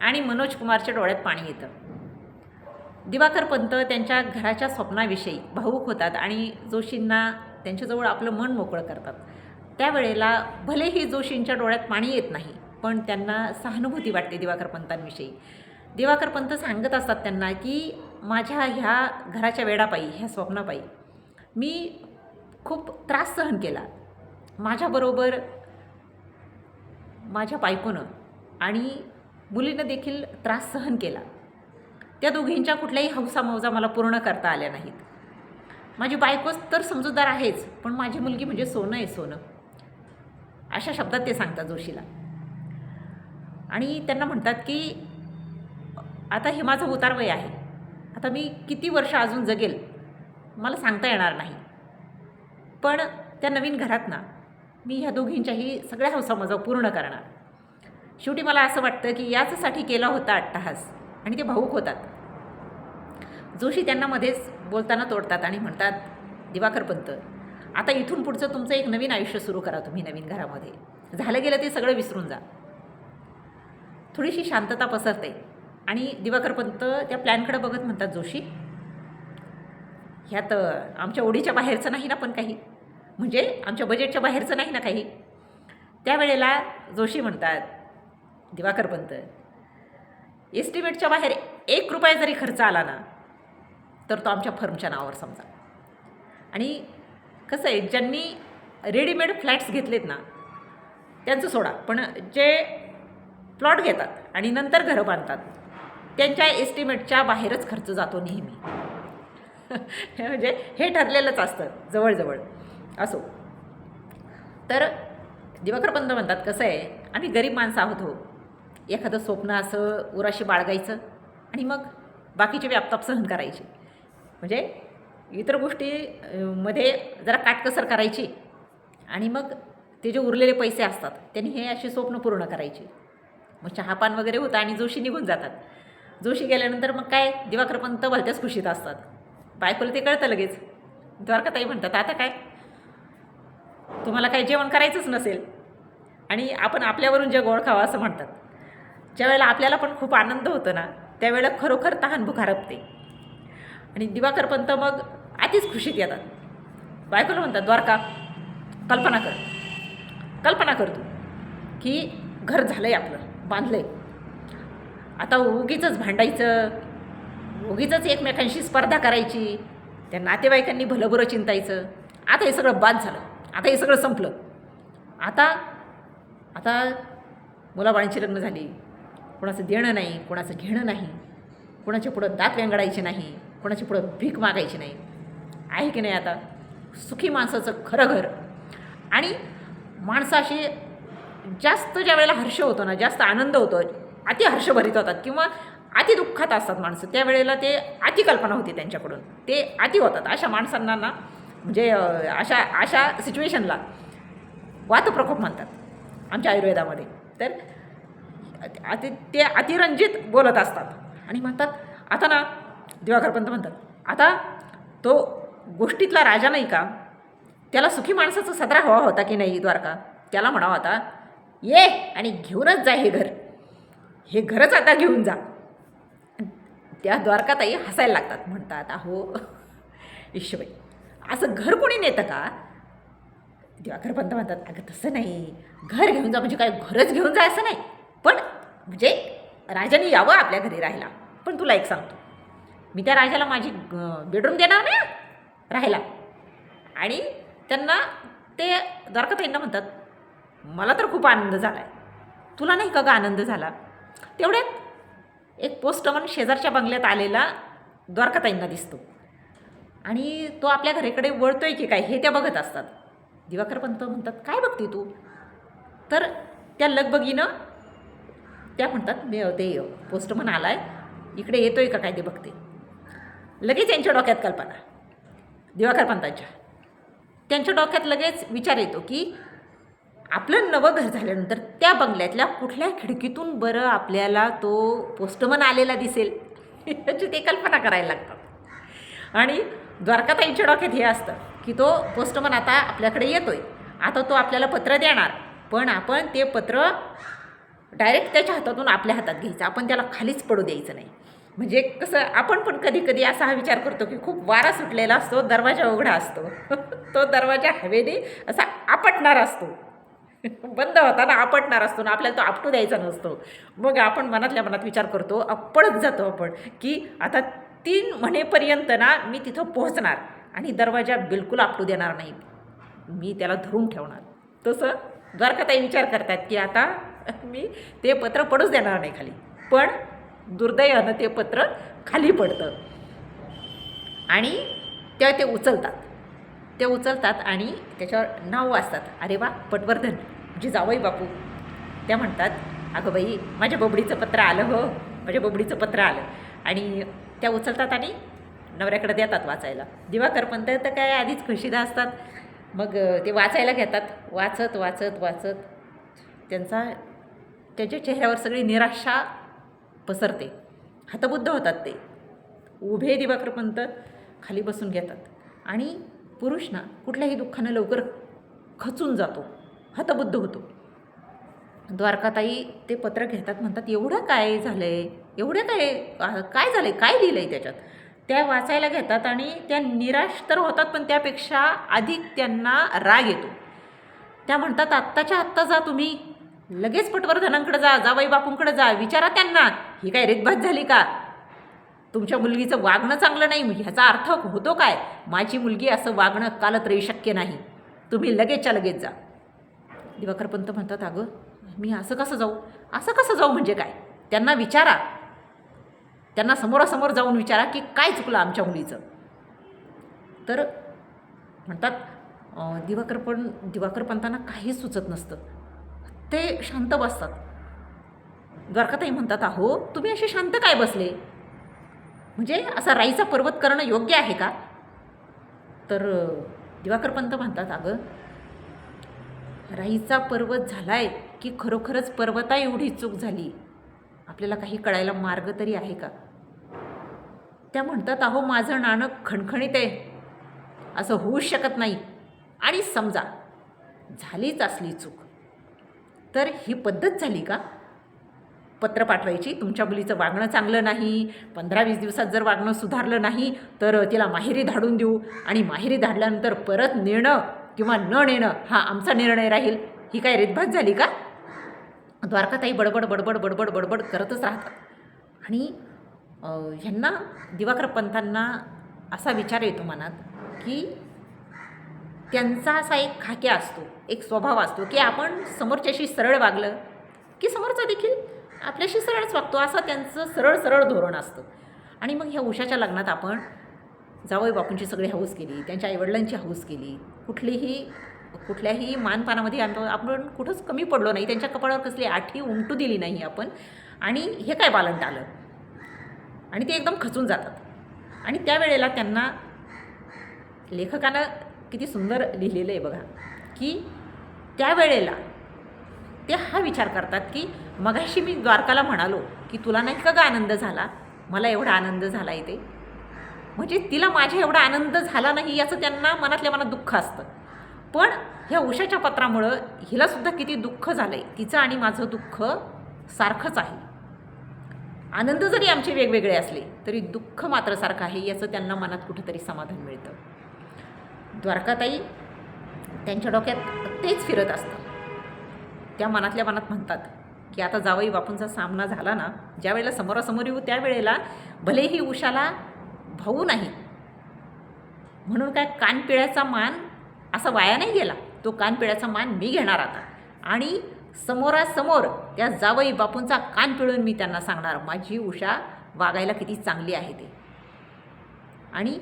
आणि मनोज कुमारच्या डोळ्यात पाणी येतं. दिवाकर पंत त्यांच्या घराच्या स्वप्नाविषयी भावूक होतात आणि जोशींना त्यांच्याजवळ आपलं मन मोकळं करतात. त्यावेळेला भलेही जोशींच्या डोळ्यात पाणी येत नाही पण त्यांना सहानुभूती वाटते दिवाकर पंतांविषयी. दिवाकर पंत सांगत असतात त्यांना की माझ्या ह्या घराच्या वेडापायी ह्या स्वप्नापायी मी खूप त्रास सहन केला. माझ्याबरोबर माझ्या बायकोनं आणि मुलीनं देखील त्रास सहन केला. त्या दोघींच्या कुठल्याही हौसा मौजा मला पूर्ण करता आल्या नाहीत. माझी बायकोच तर समजूतदार आहेच पण माझी मुलगी म्हणजे सोनं आहे सोनं. अशा शब्दात ते सांगतात जोशीला. आणि त्यांना म्हणतात की आता हे माझं उतारवय आहे. आता मी किती वर्ष अजून जगेल मला सांगता येणार नाही. पण त्या नवीन घरात ना मी ह्या दोघींच्याही सगळ्या हौसामजा पूर्ण करणार. शेवटी मला असं वाटतं की याचसाठी केला होता अट्टहास. आणि ते भाऊक होतात. जोशी त्यांना मध्येच बोलताना तोडतात आणि म्हणतात दिवाकर पंत आता इथून पुढचं तुमचं एक नवीन आयुष्य सुरू करा तुम्ही नवीन घरामध्ये. झालं गेलं ते सगळं विसरून जा. थोडीशी शांतता पसरते. आणि दिवाकर पंत त्या प्लॅनकडे बघत म्हणतात जोशी ह्यात आमच्या ओढीच्या बाहेरचं नाही ना पण काही? म्हणजे आमच्या बजेटच्या बाहेरचं नाही ना काही? त्यावेळेला जोशी म्हणतात दिवाकर पंत. एस्टिमेटच्या बाहेर एक रुपया जरी खर्च आला ना तर तो आमच्या फर्मच्या नावावर समजा. आणि कसं आहे ज्यांनी रेडीमेड फ्लॅट्स घेतलेत ना त्यांचं सोडा. पण जे प्लॉट घेतात आणि नंतर घरं बांधतात त्यांच्या एस्टिमेटच्या बाहेरच खर्च जातो नेहमी. म्हणजे हे ठरलेलंच असतं जवळजवळ. असो. तर दिवाकर पंत म्हणतात कसं आहे आम्ही गरीब माणसं आहोत हो. एखादं स्वप्न असं उराशी बाळगायचं आणि मग बाकीचे व्यापताप सहन करायचे. म्हणजे इतर गोष्टी मध्ये जरा काटकसर करायची आणि मग ते जे उरलेले पैसे असतात त्यांनी हे अशी स्वप्न पूर्ण करायची. मग चहापान वगैरे होतं आणि जोशी निघून जातात. जोशी गेल्यानंतर मग काय दिवाकरपंत भलत्याच खुशीत असतात. बायकोला ते कळतं लगेच. द्वारकाताई म्हणतात आता काय? तुम्हाला काय जेवण करायचंच नसेल. आणि आपण आपल्यावरून जग ओळखावं असं म्हणतात. ज्यावेळेला आपल्याला पण खूप आनंद होतो ना त्यावेळेला खरोखर तहानभूक हरपते आणि दिवाकर पंत मग आधीच खुशीत येतात. बायकोला म्हणतात द्वारका कल्पना कर. कल्पना कर तू की घर झालं आहे आपलं बांधलं आहे आता उगीचंच भांडायचं उगीचंच एकमेकांशी स्पर्धा करायची त्या नातेवाईकांनी भलंबुरं चिंतायचं. आता हे सगळं बाद झालं आता हे सगळं संपलं. आता आता मुलाबाळांची लग्न झाली कोणाचं देणं नाही कोणाचं घेणं नाही कोणाच्या पुढं दात व्यंगडायचे नाही कोणाच्या पुढं भीक मागायची नाही. आहे की नाही आता? सुखी माणसाचं खरं घर. आणि माणसाशी जास्त ज्या वेळेला हर्ष होतो ना जास्त आनंद होतो अति हर्षभरीत होतात किंवा अति दुःखात असतात माणसं त्यावेळेला ते अति कल्पना होती त्यांच्याकडून. ते अति होतात. अशा माणसांना ना म्हणजे अशा अशा सिच्युएशनला वातप्रकोप म्हणतात आमच्या आयुर्वेदामध्ये. तर अति ते अतिरंजित बोलत असतात. आणि म्हणतात आता ना दिवाकर पंत म्हणतात आता तो गोष्टीतला राजा नाही का? त्याला सुखी माणसाचा सदरा हवा होता की नाही द्वारका? त्याला म्हणावं आता ये आणि घेऊनच जा हे घर. हे घरच आता घेऊन जा. त्या द्वारकाताई हसायला लागतात म्हणतात अहो ईश्वरी असं घर कोणी नेतं का? दिवाकर पंत म्हणतात अगं तसं नाही. घर घेऊन जा म्हणजे काय घरच घेऊन जा असं नाही. पण म्हणजे राजाने यावं आपल्या घरी राहायला. पण तुला एक सांगतो. मी त्या राजाला माझी बेडरूम देणार नाही राहायला. आणि त्यांना ते द्वारकाताईंना म्हणतात मला तर खूप आनंद झाला आहे तुला नाही का ग आनंद झाला? तेवढ्यात एक पोस्टमन शेजारच्या बंगल्यात आलेला द्वारकाताईंना दिसतो. आणि तो आपल्या घराकडे वळतोय की काय हे त्या बघत असतात. दिवाकर पंत म्हणतात काय बघते तू? तर त्या लगबगीनं त्या म्हणतात मी ते पोस्टमन आला आहे इकडे येतोय का काय ते बघते. लगेच यांच्या डोक्यात कल्पना. दिवाकर पंतांच्या. त्यांच्या डोक्यात लगेच विचार येतो की आपलं नवं घर झाल्यानंतर त्या बंगल्यातल्या कुठल्या खिडकीतून बरं आपल्याला तो पोस्टमन आलेला दिसेल? याची ते कल्पना करायला लागतात. आणि द्वारकाताईंच्या डोक्यात हे असतं की तो पोस्टमन आता आपल्याकडे येतोय. आता तो आपल्याला पत्र देणार. पण आपण ते पत्र डायरेक्ट त्याच्या हातातून आपल्या हातात घ्यायचं. आपण त्याला खालीच पडू द्यायचं नाही. म्हणजे कसं आपण पण कधी कधी असा हा विचार करतो की खूप वारा सुटलेला असतो दरवाजा उघडा असतो. तो दरवाजा हवेने असा आपटणार असतो. बंद होताना आपटणार असतो ना आपल्याला तो आपटू द्यायचा नसतो. मग आपण मनातल्या मनात विचार करतो पडत जातो आपण की आता तीन म्हणेपर्यंत ना मी तिथं पोहोचणार आणि दरवाजा बिलकुल आपटू देणार नाही. मी त्याला धरून ठेवणार. तसं द्वारकाताई विचार करतात की आता मी ते पत्र पडूच देणार नाही खाली. पण दुर्दैवानं ते पत्र खाली पडतं. आणि त्या ते उचलतात. ते उचलतात आणि त्याच्यावर नाव वाचतात. अरे वा पटवर्धन म्हणजे जावई बापू. त्या म्हणतात अगं बाई माझ्या बबडीचं पत्र आलं हो माझ्या बबडीचं पत्र आलं. आणि त्या उचलतात आणि नवऱ्याकडे देतात वाचायला. दिवाकर पंत तर काय आधीच खुशीदा असतात. मग ते वाचायला घेतात. वाचत वाचत वाचत. त्यांचा त्याच्या चेहऱ्यावर सगळी निराशा पसरते. हतबुद्ध होतात ते. उभे दिवाकरपंत खाली बसून घेतात. आणि पुरुष ना कुठल्याही दुःखानं लवकर खचून जातो. हतबुद्ध होतो. द्वारकाताई ते पत्र घेतात म्हणतात एवढं काय झालं आहे एवढं काय काय झालं आहे काय लिहिलं आहे त्याच्यात? त्या वाचायला घेतात आणि त्या निराश तर होतात पण त्यापेक्षा अधिक त्यांना राग येतो. त्या म्हणतात आत्ताच्या आत्ता जा तुम्ही. लगेच पटवर्धनांकडे जा जाबाई बापूंकडे जा विचारा त्यांना. ही काय रेतभात झाली का? तुमच्या मुलगीचं वागणं चांगलं नाही ह्याचा अर्थ होतो काय? माझी मुलगी असं वागणं कालत्रयी शक्य नाही. तुम्ही लगेचच्या लगेच जा. दिवाकर पंत म्हणतात अगं मी असं कसं जाऊ? असं कसं जाऊ म्हणजे काय? त्यांना विचारा. त्यांना समोरासमोर जाऊन विचारा की काय चुकलं आमच्या मुलीचं. तर म्हणतात दिवाकर पण दिवाकर पंतांना काहीच सुचत नसतं. ते शांत बसतात. द्वारकाताई म्हणतात अहो तुम्ही असे शांत काय बसले? म्हणजे असा राईचा पर्वत करणं योग्य आहे का? तर दिवाकर पंत म्हणतात अगं राईचा पर्वत झालाय की खरोखरच पर्वता एवढी चूक झाली? आपल्याला काही कळायला मार्ग तरी आहे का? त्या म्हणतात अहो माझं नाणं खणखणीत आहे. असं होऊच शकत नाही. आणि समजा झालीच असली चूक. तर ही पद्धत झाली का? पत्र पाठवायची तुमच्या मुलीचं वागणं चांगलं नाही पंधरा वीस दिवसात जर वागणं सुधारलं नाही तर तिला माहेरी धाडून देऊ आणि माहेरी धाडल्यानंतर परत नेणं किंवा न नेणं हा आमचा निर्णय राहील. ही काय रेतभात झाली का? द्वारकाताई बडबड बडबड बडबड बडबड करतच राहतात. आणि ह्यांना दिवाकर पंतांना असा विचार येतो मनात की त्यांचा असा एक खाक्या असतो एक स्वभाव असतो की आपण समोरच्याशी सरळ वागलं की समोरचा देखील आपल्याशी सरळच वागतो असं त्यांचं सरळ सरळ धोरण असतं. आणि मग ह्या उषाच्या लग्नात आपण जावई बापूंची सगळी हौस केली त्यांच्या आईवडिलांची हौस केली. कुठलीही कुठल्याही मानपानामध्ये आम- आपण कुठंच कमी पडलो नाही. त्यांच्या कपाळावर कसली आठी उमटू दिली नाही आपण. आणि हे काय बालंट आलं आणि ते एकदम खचून जातात. आणि त्यावेळेला त्यांना लेखकानं किती सुंदर लिहिलेलं आहे बघा की त्यावेळेला ते हा विचार करतात की मगाशी मी द्वारकाला म्हणालो की तुला नाही का ग आनंद झाला? मला एवढा आनंद झाला आहे ते म्हणजे तिला माझ्या एवढा आनंद झाला नाही याचं त्यांना मनातल्या मनात दुःख असतं. पण ह्या उषाच्या पत्रामुळं हिलासुद्धा किती दुःख झालं आहे तिचं आणि माझं दुःख सारखंच आहे. आनंद जरी आमचे वेगवेगळे असले तरी दुःख मात्र सारखं आहे याचं त्यांना मनात कुठंतरी समाधान मिळतं. द्वारकाताई त्यांच्या डोक्यात तेच फिरत असतं. त्या मनातल्या मनात म्हणतात की आता जावई बापूंचा सामना झाला ना ज्या वेळेला समोरासमोर येऊ त्यावेळेला भलेही उषाला भाऊ नाही. म्हणून काय कानपिळ्याचा मान असा वाया नाही गेला. तो कानपिळ्याचा मान मी घेणार आता. आणि समोरासमोर त्या जावई बापूंचा कान पिळून मी त्यांना सांगणार माझी उषा वागायला किती चांगली आहे ते. आणि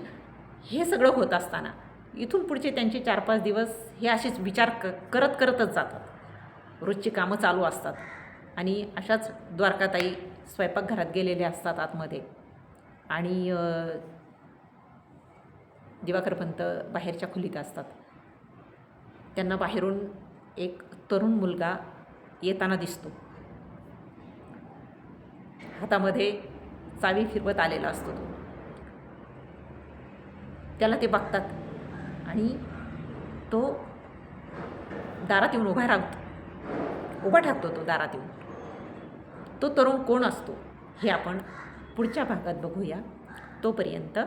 हे सगळं होत असताना इथून पुढचे त्यांचे चार पाच दिवस हे असेच विचार क करत करतच जातात. रोजची कामं चालू असतात. आणि अशाच द्वारकाताई स्वयंपाकघरात गेलेले असतात आतमध्ये. आणि दिवाकरपंत दिवाकर बाहेरच्या खोलीत असतात. त्यांना बाहेरून एक तरुण मुलगा येताना दिसतो. हातामध्ये चावी फिरवत आलेला असतो तो. त्याला ते बघतात. आणि तो दारात येऊन उभा राहतो. उभा ठाकतो तो दारात येऊन. तो तरुण कोण असतो हे आपण पुढच्या भागात बघूया. तोपर्यंत